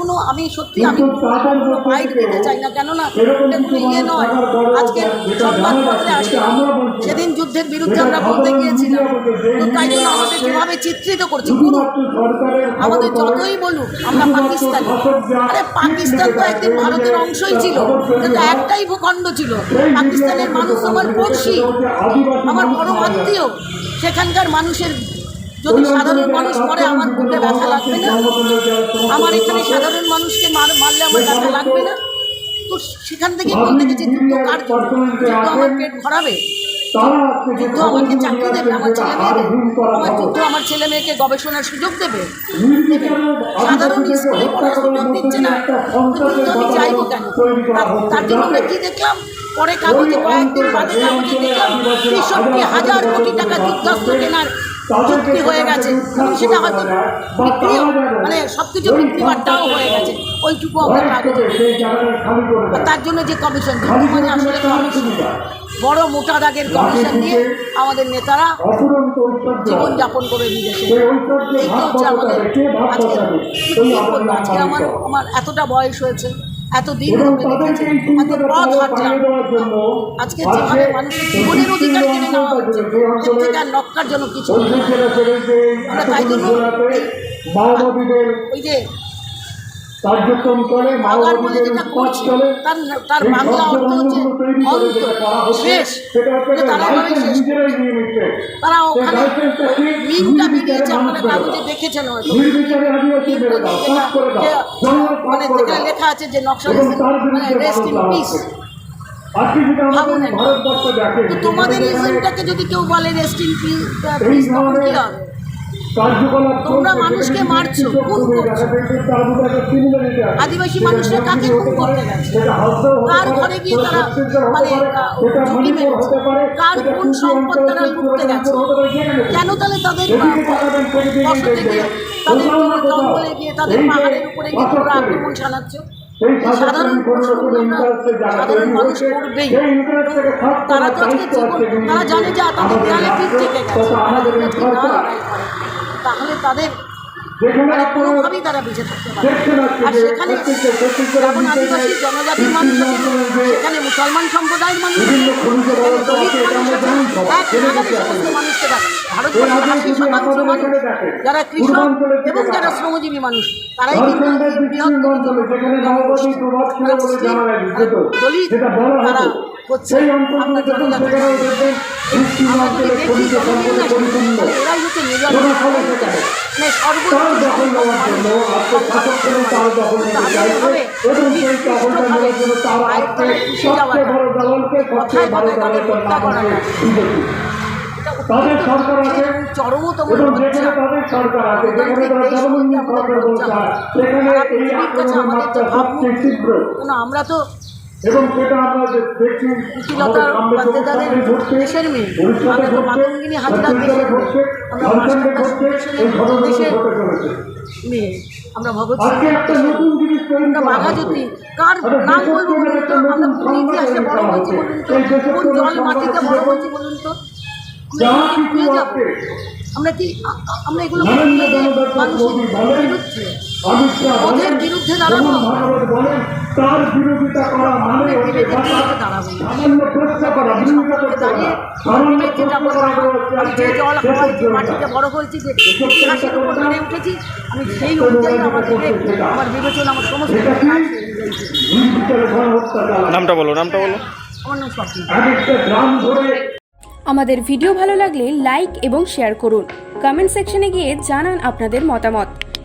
কোনো আমি সত্যি আমি ফাইট দিতে চাই না কেননা ইয়ে নয়। আজকে সংবাদপত্রে আসে সেদিন যুদ্ধের বিরুদ্ধে আমরা বলতে গিয়েছিলাম তো তাই জন্য আমাদের যেভাবে চিত্রিত করছে। পুরো আমাদের যতই বলুক আমরা পাকিস্তানি। আরে পাকিস্তান তো একদিন ভারতের অংশই ছিল কিন্তু একটাই ভূখণ্ড ছিল। পাকিস্তানের মানুষ আমার পড়শি আমার বড় আত্মীয় সেখানকার মানুষের যদি সাধারণ মানুষ মরে আমার বুকে ব্যথা লাগবে না? আমার এখানে সাধারণ মানুষকে মার মারলে আমার ব্যথা লাগবে না? তো সেখান থেকে বলতে গেছি যুদ্ধ কার? যুদ্ধ? আমার পেট ভরাবে? যুদ্ধ আমাকে চাকরি দেবে আমার ছেলে মেয়েদের আমার যুদ্ধ আমার ছেলে মেয়েকে গবেষণার সুযোগ দেবে? সাধারণ স্কুলে পড়ার সুযোগ দিচ্ছে না। যুদ্ধ আমি চাইব কেন? তার- তার জন্য আমরা কি দেখলাম? পরে কাগজে কয়েকদিন বাদে কাগজে দেখলাম তেষট্টি হাজার কোটি টাকা যুদ্ধাস্ত্র কেনার চুক্তি হয়ে গেছে। এবং সেটা হয়তো বিক্রিও মানে সব কিছু বিক্রি বাট্টাও হয়ে গেছে। ওইটুকু আমরা তার জন্য যে কমিশন মানে আসলে কমিশন বড় মোটা দাগের কমিশন দিয়ে আমাদের নেতারা জীবনযাপন করে বিদেশে আমাদের আজকে আমার আমার এতটা বয়স হয়েছে। এত দিন ধরে দেখেছি এত পথ হাঁটলাম। আজকে যেভাবে মানুষের জীবনের অধিকার কেড়ে নেওয়া হচ্ছে এর থেকে আর নক্কারজনক কিছু আমরা তাই জন্য ওই যে কার্যক্রম যেটা তার তার বাংলা অর্থ হচ্ছে অন্ত শেষ। তারা ওখানে লিঙ্কটা বেরিয়েছে আপনারা কাগজে দেখেছেন হয়তো। মানে যেখানে লেখা আছে যে নকশাল মানে রেস্ট ইন পিস তোমাদের যদি কেউ বলে রেস্ট ইন পিস কি হবে? তোমরা মানুষকে মারছো, খুন করছ। আদিবাসী মানুষরা কাকে খুন করতে গেছে কার ঘরে গিয়ে তারা মানে ঝুঁকি মেরেছে? কার কোন সম্পদ তারা লুটতে গেছে কেন তাহলে তাদের বসতে গিয়ে তাদের জঙ্গলে গিয়ে তাদের পাহাড়ের উপরে গিয়ে তোমরা আক্রমণ চালাচ্ছ? সাধারণ সাধারণ মানুষ করবেই। তারা তো আজকে জীবন তারা জানে যে তাদের দেয়ালে পিঠ থেকে গেছে। না তাদের মানে কোনোভাবেই তারা বেঁচে থাকতে পারে আর সেখানে যেমন আদিবাসী জনজাতির মানুষ আছে সেখানে মুসলমান সম্প্রদায়ের মানুষ আছে, সেখানে দলিত মানুষ আছে এক নাগারে সমস্ত মানুষকে দেখে ভারতবর্ষের আশি শতাংশ মানুষ যারা কৃষক এবং যারা শ্রমজীবী মানুষ তারাই কিন্তু দলিত তারা হচ্ছে আমরা জনজাতি আমরা দেখি জনগণ না তাহলে হচ্ছে নির্বাচন মানে সর্বোচ্চ তাদের সরকার আছে চরমতম যেখানে তাদের সরকার আছে যেখানে তারা সরকার সেখানে এই আক্রমণের মাত্রা সবচেয়ে তীব্র। আমরা তো এবং সেটা আমরা যে- দেখছি দেশের মেয়ে আমরা তো মাতঙ্গিনী ঘটছে, এই ঘটে চলেছে। মেয়ে ভগৎ করা বাঘাযতীন কার আরে নাম বলব বলুন তো আমরা কোন ইতিহাসে বড় হয়েছি বলুন তো করা হচ্ছে। এই দেশের কোন জল মাটিতে বড় হয়েছি বলুন তো আমরা কি আমরা এগুলো মানুষের বিরুদ্ধে দাঁড়াবো। তার বিরোধিতা করা মানে হচ্ছে। সামান্য প্রশ্ন করা বিরোধিতা করতে পারা সামান্য প্রশ্ন করা হচ্ছে আমি যে জল দেশের খাওয়াইছি জন্য। মাটিতে বড় হয়েছি যে ইতিহাসের উঠেছি আমি সেই অনুযায়ী আমার আমার বিবেচনা আমার সমস্ত এটা কি? নির্বিচারে গণহত্যা চালায়। নামটা বলো নামটা বলো আমার নাম স্বপ্ন এক একটা গ্রাম ধরে আমাদের ভিডিও ভালো লাগলে লাইক এবং শেয়ার করুন কমেন্ট সেকশনে গিয়ে জানান আপনাদের মতামত